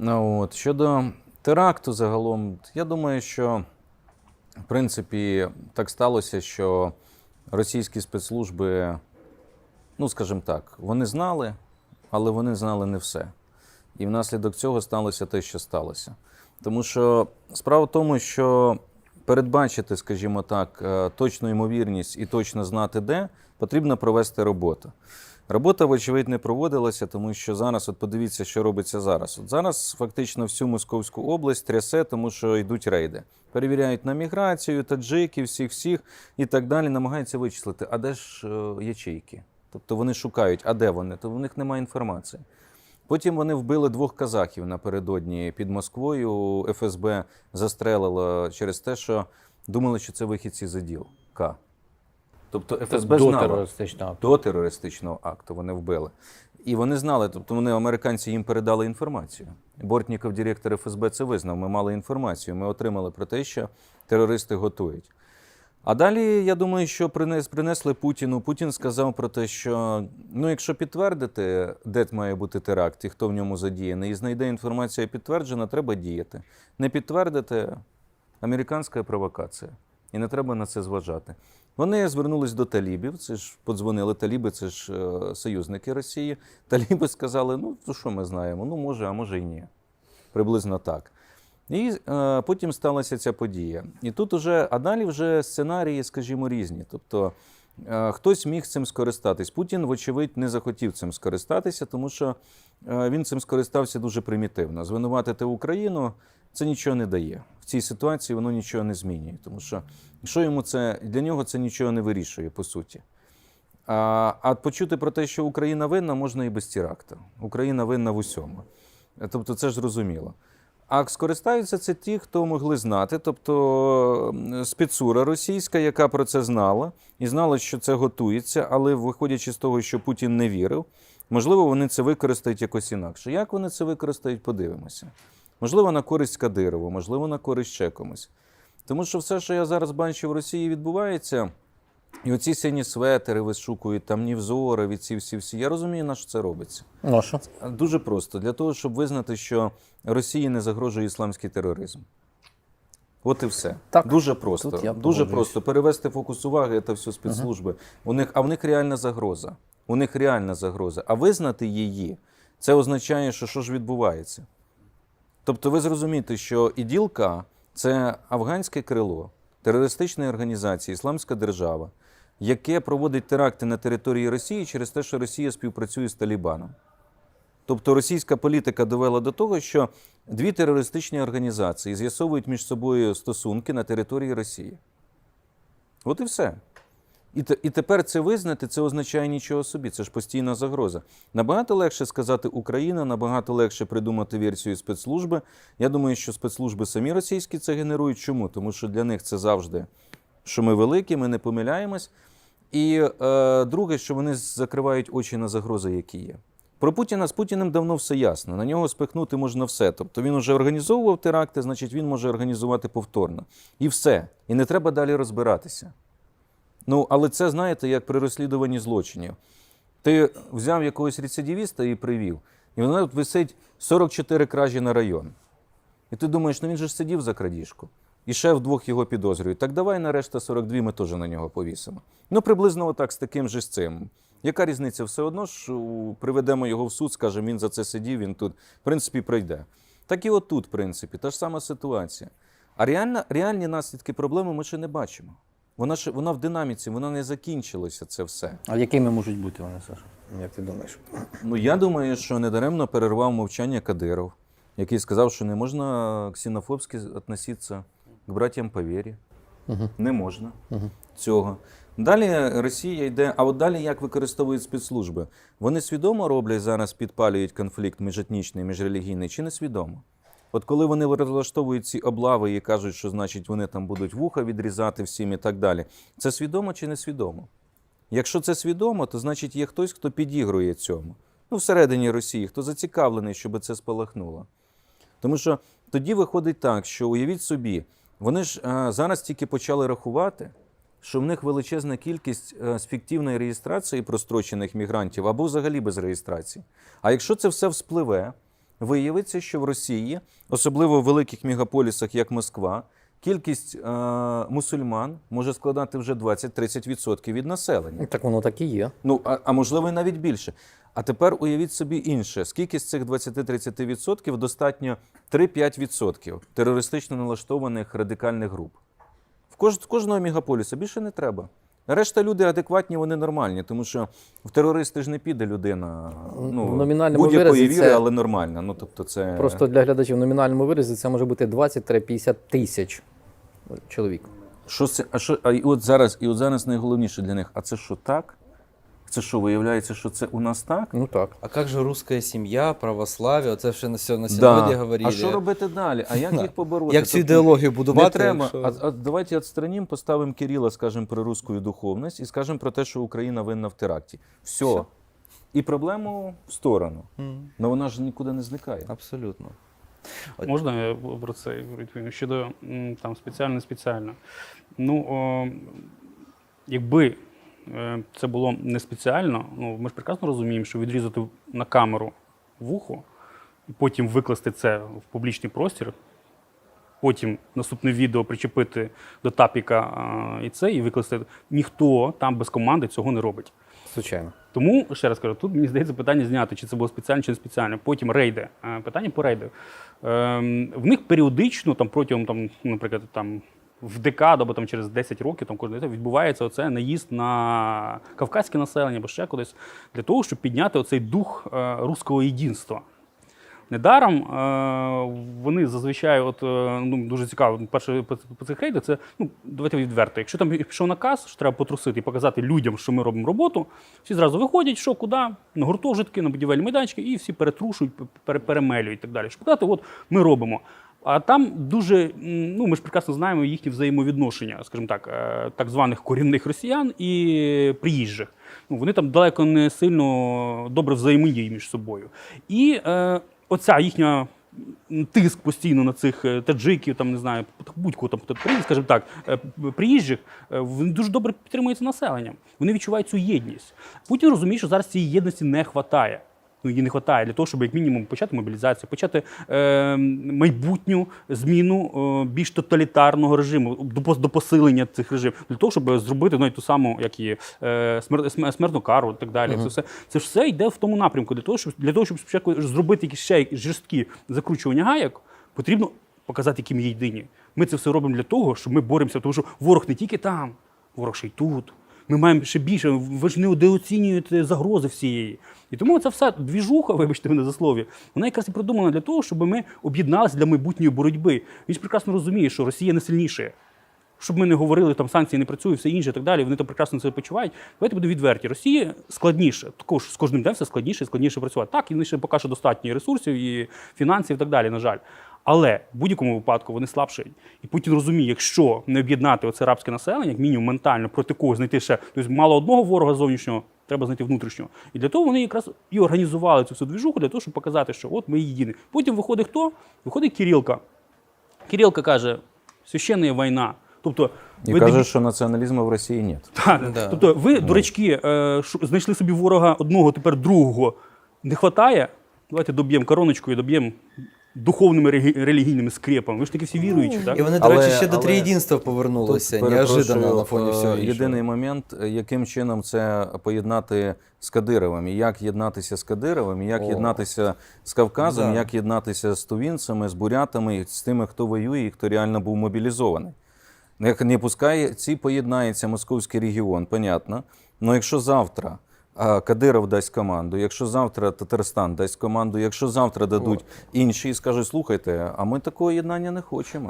Ну, от. Щодо теракту загалом, я думаю, що в принципі так сталося, що російські спецслужби, ну скажімо так, вони знали, але вони знали не все. І внаслідок цього сталося те, що сталося. Тому що справа в тому, що передбачити, скажімо так, е, точну ймовірність і точно знати де, потрібно провести роботу. Робота, вочевидь, не проводилася, тому що зараз, от подивіться, що робиться зараз. От зараз фактично всю Московську область трясе, тому що йдуть рейди. Перевіряють на міграцію, таджиків, всіх всіх і так далі. Намагаються вичислити, а де ж е, ячейки? Тобто вони шукають, а де вони? То в них немає інформації. Потім вони вбили двох казахів напередодні під Москвою. ФСБ застрелило через те, що думали, що це вихідці з іділ. Тобто ФСБ до знало терористичного акту. до терористичного акту вони вбили. І вони знали, тобто вони, американці, їм передали інформацію. Бортніков, директор ФСБ, це визнав. Ми мали інформацію. Ми отримали про те, що терористи готують. А далі, я думаю, що принес, принесли Путіну. Путін сказав про те, що ну, якщо підтвердити, де має бути теракт і хто в ньому задіяний, і знайде інформація підтверджена, треба діяти. Не підтвердити американська провокація. І не треба на це зважати. Вони звернулись до талібів. Це ж подзвонили таліби, це ж е, союзники Росії. Таліби сказали: ну, то що ми знаємо? Ну, може, а може і ні. Приблизно так. І е, потім сталася ця подія. І тут уже, а далі вже сценарії, скажімо, різні. Тобто хтось міг цим скористатись. Путін, вочевидь, не захотів цим скористатися, тому що е, він цим скористався дуже примітивно. Звинуватити Україну це нічого не дає. В цій ситуації воно нічого не змінює, тому що що йому це для нього це нічого не вирішує, по суті. А, а почути про те, що Україна винна, можна і без теракту. Україна винна в усьому. Тобто, це ж зрозуміло. А скористаються це ті, хто могли знати, тобто спецура російська, яка про це знала, і знала, що це готується, але виходячи з того, що Путін не вірив, можливо, вони це використають якось інакше. Як вони це використають, подивимося. Можливо, на користь Кадирову, можливо, на користь ще комусь. Тому що все, що я зараз бачу в Росії, відбувається. І оці сині светери вишукують, там Нівзори, від ці всі всі. Я розумію, на що це робиться. Ну а що? Дуже просто для того, щоб визнати, що Росії не загрожує ісламський тероризм. От і все. Так. Дуже просто. Дуже погоджуюсь. просто перевести фокус уваги та всю спецслужби. У них, а в них реальна загроза. У них реальна загроза. А визнати її, це означає, що що ж відбувається. Тобто ви зрозумієте, що іділка це афганське крило терористичної організації Ісламська держава, яке проводить теракти на території Росії через те, що Росія співпрацює з Талібаном. Тобто російська політика довела до того, що дві терористичні організації з'ясовують між собою стосунки на території Росії. От і все. І, і тепер це визнати, це означає нічого собі. Це ж постійна загроза. Набагато легше сказати Україна, набагато легше придумати версію спецслужби. Я думаю, що спецслужби самі російські це генерують. Чому? Тому що для них це завжди, що ми великі, ми не помиляємось. І е, друге, що вони закривають очі на загрози, які є. Про Путіна з Путіним давно все ясно. На нього спихнути можна все. Тобто він вже організовував теракти, значить він може організувати повторно. І все. І не треба далі розбиратися. Ну, але це, знаєте, як при розслідуванні злочинів. Ти взяв якогось рецидивіста і привів, і вона висить 44 кражі на район. І ти думаєш, ну він же ж сидів за крадіжку. І ще вдвох його підозрюють. Так давай на решта 42 ми теж на нього повісимо. Ну, приблизно отак з таким же з цим. Яка різниця? Все одно ж приведемо його в суд, скажемо, він за це сидів, він тут, в принципі, пройде. Так і отут, в принципі, та ж сама ситуація. А реально, реальні наслідки проблеми ми ще не бачимо. Вона ж вона в динаміці, вона не закінчилося це все. А якими можуть бути вони, Саша? Як ти думаєш? Ну я думаю, що недаремно перервав мовчання Кадиров, який сказав, що не можна ксенофобськи відноситися к братям по вірі. Угу. Не можна Угу. цього. Далі Росія йде. А от далі як використовують спецслужби? Вони свідомо роблять зараз, підпалюють конфлікт міжетнічний, міжрелігійний, чи не свідомо? От коли вони розлаштовують ці облави і кажуть, що значить вони там будуть вуха відрізати всім і так далі, це свідомо чи не свідомо? Якщо це свідомо, то значить є хтось, хто підігрує цьому. Ну, всередині Росії, хто зацікавлений, щоб це спалахнуло. Тому що тоді виходить так, що уявіть собі, вони ж е, зараз тільки почали рахувати, що в них величезна кількість е, з фіктивної реєстрації прострочених мігрантів або взагалі без реєстрації. А якщо це все вспливе, виявиться, що в Росії, особливо в великих мегаполісах, як Москва, кількість е, мусульман може складати вже 20-30% від населення. Так воно так і є. Ну, а, а можливо, і навіть більше. А тепер уявіть собі інше: скільки з цих 20-30% достатньо 3-5% терористично налаштованих радикальних груп. В кож, кожного мегаполіса більше не треба. Решта люди адекватні, вони нормальні, тому що в терористи ж не піде людина ну, В номінальному будь-якої віри, це- але нормальна. Ну, тобто це... Просто для глядачів в номінальному виразі це може бути 20-50 тисяч чоловік. Що це? А що? А і от зараз, і от зараз найголовніше для них. А це що так? Це що, виявляється, що це у нас так? Ну так. А как же русская семья, православие? Оце ще на сьо- на синоді говорили. А що робити далі? А як їх побороти? Як цю Тобто, ідеологію Не будувати? треба. якщо- А, а давайте відстранім, поставимо Кирила, скажемо про русську духовність і скажемо про те, що Україна винна в теракті. Все. Все. І проблему в сторону. Ну вона ж нікуди не зникає. Абсолютно. От- Можна я про це відповім? Щодо там спеціально спеціально. Ну, о, якби це було не спеціально, ну ми ж прекрасно розуміємо, що відрізати на камеру вухо і потім викласти це в публічний простір. Потім наступне відео причепити до тапіка і це, і викласти. Ніхто там без команди цього не робить. Звичайно. Тому ще раз кажу, тут мені здається питання зняти, чи це було спеціально, чи не спеціально. Потім рейди. Е, Питання по рейду. Ем, в них періодично, там протягом, там, наприклад, там. В декаду або там через 10 років там кожен відбувається оце наїзд на кавказьке населення або ще кудись для того, щоб підняти оцей дух е, руського єдинства. Недаром е, вони зазвичай, от, е, ну, дуже цікаво, перше по, цих рейдах, це, ну, давайте відверто, якщо там пішов наказ, що треба потрусити і показати людям, що ми робимо роботу, всі зразу виходять, що куди, на гуртожитки, на будівельні майданчики, і всі перетрушують, пере- перемелюють і так далі. Щоб показати, от ми робимо. А там дуже, ну ми ж прекрасно знаємо їхні взаємовідношення, скажімо так, е, так званих корінних росіян і приїжджих. Ну, вони там далеко не сильно добре взаємодіють між собою. І е, оця їхня тиск постійно на цих е, таджиків, там не знаю, будь-кого там скажімо так, е, приїжджих, вони дуже добре підтримуються населенням. Вони відчувають цю єдність. Путін розуміє, що зараз цієї єдності не вистачає. Ну, її не вистачає для того, щоб як мінімум почати мобілізацію, почати е, майбутню зміну е, більш тоталітарного режиму до, до посилення цих режимів, для того, щоб зробити навіть ту саму, як і е, смер, см- смертну кару і так далі. Це все це ж все йде в тому напрямку. Для того, щоб для того, щоб спочатку зробити якісь ще жорсткі закручування гаяк, потрібно показати, які ми є єдині. Ми це все робимо для того, щоб ми боремося, тому що ворог не тільки там, ворог ще й тут. Ми маємо ще більше. Ви ж не недооцінюєте загрози всієї. І тому ця вся двіжуха, вибачте мене за слові, вона якраз і придумана для того, щоб ми об'єдналися для майбутньої боротьби. Він ж прекрасно розуміє, що Росія не сильніша. Щоб ми не говорили, там санкції не працюють, все інше і так далі. Вони там прекрасно це почувають. Давайте будемо відверті. Росії складніше, також з кожним днем все складніше і складніше працювати. Так, і вони ще поки що достатньо ресурсів, і фінансів, і так далі, на жаль. Але в будь-якому випадку вони слабші. І Путін розуміє, якщо не об'єднати оце арабське населення, як мінімум ментально проти когось знайти ще, тобто мало одного ворога зовнішнього, треба знайти внутрішнього. І для того вони якраз і організували цю всю двіжуху, для того, щоб показати, що от ми єдині. Потім виходить хто? Виходить Кирилка. Кирилка каже: священна війна. Тобто, І ви каже, дебі- що націоналізму в Росії нет. так, Да. Тобто, ви, дурачки, е, знайшли собі ворога одного, тепер другого не вистачає. Давайте доб'ємо короночкою, доб'ємо духовними релігійними скрепами. Ви ж таки всі віруючі, так? І вони, до Але- речі, ще до але триєдинства повернулися Тут, неожиданно перепрошую, на фоні е, всього іншого. Єдиний момент, е, яким чином це поєднати з Кадировим, і як єднатися з Кадировим, і як О. єднатися з Кавказом, Да. як єднатися з тувінцями, з бурятами, і з тими, хто воює і хто реально був мобілізований. Як не пускай, ці поєднається московський регіон, понятно. Ну якщо завтра Кадиров дасть команду, якщо завтра Татарстан дасть команду, якщо завтра дадуть інші і скажуть, слухайте, а ми такого єднання не хочемо.